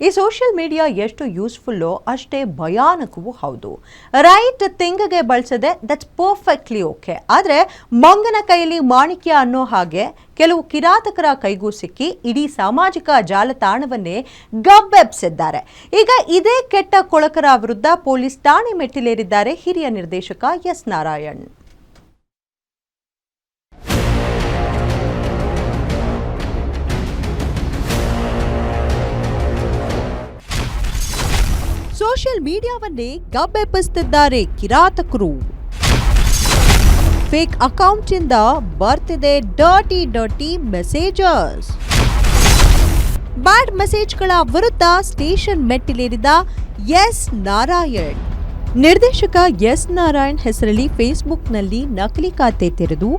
ಈ social media ಎಷ್ಟು ಯೂಸ್ಫುಲ್ಲೋ ಅಷ್ಟೇ ಭಯಾನಕವೂ ಹೌದು. ರೈಟ್ ಥಿಂಗ್ಗೆ ಬಳಸದೆ ದಟ್ಸ್ ಪರ್ಫೆಕ್ಟ್ಲಿ ಓಕೆ ಆದರೆ ಮಂಗನ ಕೈಯಲ್ಲಿ ಮಾಣಿಕ್ಯ ಅನ್ನೋ ಹಾಗೆ ಕೆಲವು ಕಿರಾತಕರ ಕೈಗೂ ಸಿಕ್ಕಿ ಇಡೀ ಸಾಮಾಜಿಕ ಜಾಲತಾಣವನ್ನೇ ಗಬ್ಬೆಬ್ಸಿದ್ದಾರೆ. ಈಗ ಇದೇ ಕೆಟ್ಟ ಕೊಳಕರ ವಿರುದ್ಧ ಪೊಲೀಸ್ ಠಾಣೆ ಮೆಟ್ಟಿಲೇರಿದ್ದಾರೆ ಹಿರಿಯ ನಿರ್ದೇಶಕ ಎಸ್ ನಾರಾಯಣ್. ಸೋಷಿಯಲ್ ಮೀಡಿಯಾವನ್ನೇ ಗಬ್ಬೆಬ್ಬಿಸುತ್ತಿದ್ದಾರೆ ಕಿರಾತಕರು. ಫೇಕ್ ಅಕೌಂಟ್ ಇಂದ ಬರ್ತಿದೆ ಡರ್ಟಿ ಡರ್ಟಿ ಮೆಸೇಜಸ್. ಬ್ಯಾಡ್ ಮೆಸೇಜ್ಗಳ ವಿರುದ್ಧ ಸ್ಟೇಷನ್ ಮೆಟ್ಟಿಲೇರಿದ ಎಸ್ ನಾರಾಯಣ್. ನಿರ್ದೇಶಕ ಎಸ್ ನಾರಾಯಣ್ ಹೆಸರಲ್ಲಿ ಫೇಸ್ಬುಕ್ನಲ್ಲಿ ನಕಲಿ ಖಾತೆ ತೆರೆದು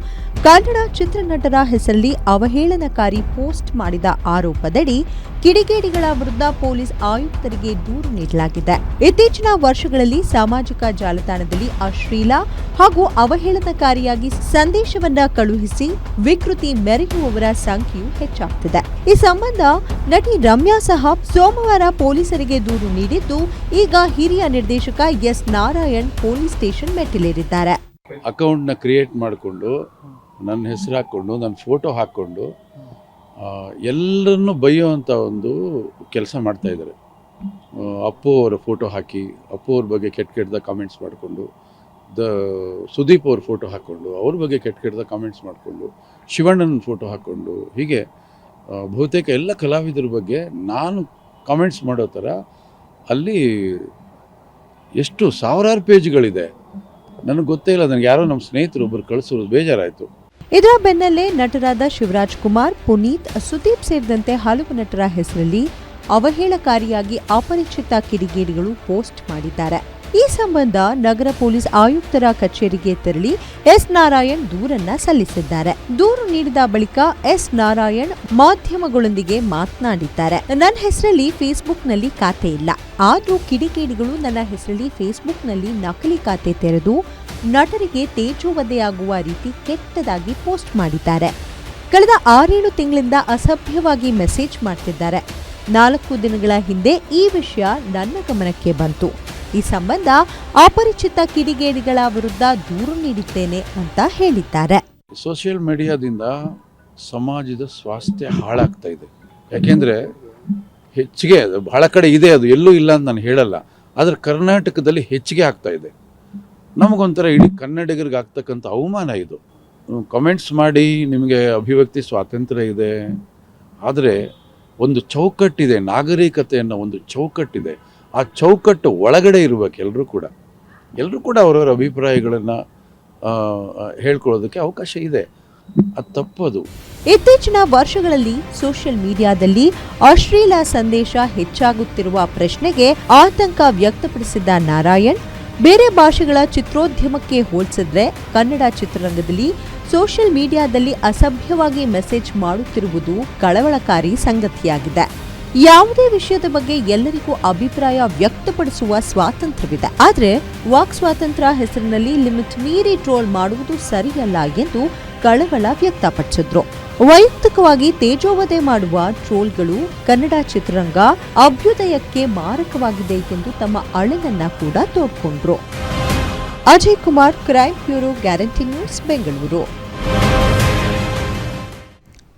ಕನ್ನಡ ಚಿತ್ರನಟರ ಹೆಸರಲ್ಲಿ ಅವಹೇಳನಕಾರಿ ಪೋಸ್ಟ್ ಮಾಡಿದ ಆರೋಪದಡಿ ಕಿಡಿಗೇಡಿಗಳ ವಿರುದ್ಧ ಪೊಲೀಸ್ ಆಯುಕ್ತರಿಗೆ ದೂರು ನೀಡಲಾಗಿದೆ. ಇತ್ತೀಚಿನ ವರ್ಷಗಳಲ್ಲಿ ಸಾಮಾಜಿಕ ಜಾಲತಾಣದಲ್ಲಿ ಅಶ್ಲೀಲ ಹಾಗೂ ಅವಹೇಳನಕಾರಿಯಾಗಿ ಸಂದೇಶವನ್ನ ಕಳುಹಿಸಿ ವಿಕೃತಿ ಮೆರೆಯುವವರ ಸಂಖ್ಯೆಯು ಹೆಚ್ಚಾಗ್ತಿದೆ. ಈ ಸಂಬಂಧ ನಟಿ ರಮ್ಯಾ ಸಹ ಸೋಮವಾರ ಪೊಲೀಸರಿಗೆ ದೂರು ನೀಡಿದ್ದು, ಈಗ ಹಿರಿಯ ನಿರ್ದೇಶಕ ಎಸ್ ನಾರಾಯಣ್ ಪೊಲೀಸ್ ಸ್ಟೇಷನ್ ಮೆಟ್ಟಿಲೇರಿದ್ದಾರೆ. ಅಕೌಂಟ್ನ ಕ್ರಿಯೇಟ್ ಮಾಡಿಕೊಂಡು, ನನ್ನ ಹೆಸರು ಹಾಕ್ಕೊಂಡು, ನನ್ನ ಫೋಟೋ ಹಾಕ್ಕೊಂಡು ಎಲ್ಲರನ್ನು ಬೈಯುವಂಥ ಒಂದು ಕೆಲಸ ಮಾಡ್ತಾ ಇದ್ದಾರೆ. ಅಪ್ಪು ಅವರ ಫೋಟೋ ಹಾಕಿ, ಅಪ್ಪು ಅವ್ರ ಬಗ್ಗೆ ಕೆಟ್ಟ ಕೆಟ್ಟದ ಕಾಮೆಂಟ್ಸ್ ಮಾಡಿಕೊಂಡು, ದ ಸುದೀಪ್ ಅವ್ರ ಫೋಟೋ ಹಾಕ್ಕೊಂಡು, ಅವ್ರ ಬಗ್ಗೆ ಕೆಟ್ಟ ಕೆಟ್ಟದ ಕಾಮೆಂಟ್ಸ್ ಮಾಡಿಕೊಂಡು, ಶಿವಣ್ಣನ ಫೋಟೋ ಹಾಕ್ಕೊಂಡು, ಹೀಗೆ ಬಹುತೇಕ ಎಲ್ಲ ಕಲಾವಿದರ ಬಗ್ಗೆ ನಾನು ಕಾಮೆಂಟ್ಸ್ ಮಾಡೋ ಥರ ಅಲ್ಲಿ ಎಷ್ಟು ಸಾವಿರಾರು ಪೇಜ್ಗಳಿದೆ. ನನಗೆ ಗೊತ್ತೇ ಇಲ್ಲ, ನನಗೆ ಯಾರೋ ನಮ್ಮ ಸ್ನೇಹಿತರು ಒಬ್ಬರು ಕಳಿಸೋದು ಬೇಜಾರಾಯಿತು. ಇದರ ಬೆನ್ನಲ್ಲೇ ನಟರಾದ ಶಿವರಾಜ್ ಕುಮಾರ್, ಪುನೀತ್, ಸುದೀಪ್ ಸೇರಿದಂತೆ ಹಲವು ನಟರ ಹೆಸರಲ್ಲಿ ಅವಹೇಳಕಾರಿಯಾಗಿ ಅಪರಿಚಿತ ಕಿಡಿಗೇಡಿಗಳು ಪೋಸ್ಟ್ ಮಾಡಿದ್ದಾರೆ. ಈ ಸಂಬಂಧ ನಗರ ಪೊಲೀಸ್ ಆಯುಕ್ತರ ಕಚೇರಿಗೆ ತೆರಳಿ ಎಸ್ ನಾರಾಯಣ್ ದೂರನ್ನ ಸಲ್ಲಿಸಿದ್ದಾರೆ. ದೂರು ನೀಡಿದ ಬಳಿಕ ಎಸ್ ನಾರಾಯಣ್ ಮಾಧ್ಯಮಗಳೊಂದಿಗೆ ಮಾತನಾಡಿದ್ದಾರೆ. ನನ್ನ ಹೆಸರಲ್ಲಿ ಫೇಸ್ಬುಕ್ನಲ್ಲಿ ಖಾತೆ ಇಲ್ಲ. ಆದ್ರೂ ಕಿಡಿಕೇಡಿಗಳು ನನ್ನ ಹೆಸರಲ್ಲಿ ಫೇಸ್ಬುಕ್ನಲ್ಲಿ ನಕಲಿ ಖಾತೆ ತೆರೆದು ನಟರಿಗೆ ತೇಜೋವಧೆಯಾಗುವ ರೀತಿ ಕೆಟ್ಟದಾಗಿ ಪೋಸ್ಟ್ ಮಾಡಿದ್ದಾರೆ. ಕಳೆದ ಆರೇಳು ತಿಂಗಳಿಂದ ಅಸಭ್ಯವಾಗಿ ಮೆಸೇಜ್ ಮಾಡ್ತಿದ್ದಾರೆ. ನಾಲ್ಕು ದಿನಗಳ ಹಿಂದೆ ಈ ವಿಷಯ ನನ್ನ ಗಮನಕ್ಕೆ ಬಂತು. ಈ ಸಂಬಂಧ ಅಪರಿಚಿತ ಕಿಡಿಗೇಡಿಗಳ ವಿರುದ್ಧ ದೂರು ನೀಡಿದ್ದೇನೆ ಅಂತ ಹೇಳಿದ್ದಾರೆ. ಸೋಷಿಯಲ್ ಮೀಡಿಯಾದಿಂದ ಸಮಾಜದ ಸ್ವಾಸ್ಥ್ಯ ಹಾಳಾಗ್ತಾ ಇದೆ. ಯಾಕೆಂದರೆ ಹೆಚ್ಚಿಗೆ ಅದು ಬಹಳ ಕಡೆ ಇದೆ, ಅದು ಎಲ್ಲೂ ಇಲ್ಲ ಅಂತ ನಾನು ಹೇಳಲ್ಲ. ಆದರೆ ಕರ್ನಾಟಕದಲ್ಲಿ ಹೆಚ್ಚಿಗೆ ಆಗ್ತಾ ಇದೆ. ನಮಗೊಂಥರ ಇಡೀ ಕನ್ನಡಿಗರಿಗೆ ಆಗ್ತಕ್ಕಂಥ ಅವಮಾನ ಇದು. ಕಮೆಂಟ್ಸ್ ಮಾಡಿ, ನಿಮಗೆ ಅಭಿವ್ಯಕ್ತಿ ಸ್ವಾತಂತ್ರ್ಯ ಇದೆ. ಆದರೆ ಒಂದು ಚೌಕಟ್ಟಿದೆ ನಾಗರಿಕತೆ ಅನ್ನೋ ಒಂದು ಚೌಕಟ್ಟಿದೆ. ಆ ಚೌಕಟ್ಟು ಒಳಗಡೆ ಇರಬೇಕು ಎಲ್ಲರೂ ಕೂಡ. ಎಲ್ಲರೂ ಕೂಡ ಅವರವರ ಅಭಿಪ್ರಾಯಗಳನ್ನು ಹೇಳ್ಕೊಳ್ಳೋದಕ್ಕೆ ಅವಕಾಶ ಇದೆ. ಅದು ತಪ್ಪದು. ಇತ್ತೀಚಿನ ವರ್ಷಗಳಲ್ಲಿ ಸೋಷಿಯಲ್ ಮೀಡಿಯಾದಲ್ಲಿ ಅಶ್ಲೀಲ ಸಂದೇಶ ಹೆಚ್ಚಾಗುತ್ತಿರುವ ಪ್ರಶ್ನೆಗೆ ಆತಂಕ ವ್ಯಕ್ತಪಡಿಸಿದ್ದ ನಾರಾಯಣ್, ಬೇರೆ ಭಾಷೆಗಳ ಚಿತ್ರೋದ್ಯಮಕ್ಕೆ ಹೋಲಿಸಿದ್ರೆ ಕನ್ನಡ ಚಿತ್ರರಂಗದಲ್ಲಿ ಸೋಷಿಯಲ್ ಮೀಡಿಯಾದಲ್ಲಿ ಅಸಭ್ಯವಾಗಿ ಮೆಸೇಜ್ ಮಾಡುತ್ತಿರುವುದು ಕಳವಳಕಾರಿ ಸಂಗತಿಯಾಗಿದೆ. ಯಾವುದೇ ವಿಷಯದ ಬಗ್ಗೆ ಎಲ್ಲರಿಗೂ ಅಭಿಪ್ರಾಯ ವ್ಯಕ್ತಪಡಿಸುವ ಸ್ವಾತಂತ್ರ್ಯವಿದೆ. ಆದರೆ, ವಾಕ್ ಸ್ವಾತಂತ್ರ್ಯ ಹೆಸರಿನಲ್ಲಿ ಲಿಮಿಟ್ ಮೀರಿ ಟ್ರೋಲ್ ಮಾಡುವುದು ಸರಿಯಲ್ಲ ಎಂದು ಕಳವಳ ವ್ಯಕ್ತಪಡಿಸಿದ್ರು. ವೈಯಕ್ತಿಕವಾಗಿ ತೇಜೋವಧೆ ಮಾಡುವ ಟ್ರೋಲ್ಗಳು ಕನ್ನಡ ಚಿತ್ರರಂಗ ಅಭ್ಯುದಯಕ್ಕೆ ಮಾರಕವಾಗಿದೆ ಎಂದು ತಮ್ಮ ಅಳಲನ್ನ ಕೂಡ ತೋಡ್ಕೊಂಡ್ರು Ajay Kumar, crime bureau, guarantee news, Bengaluru.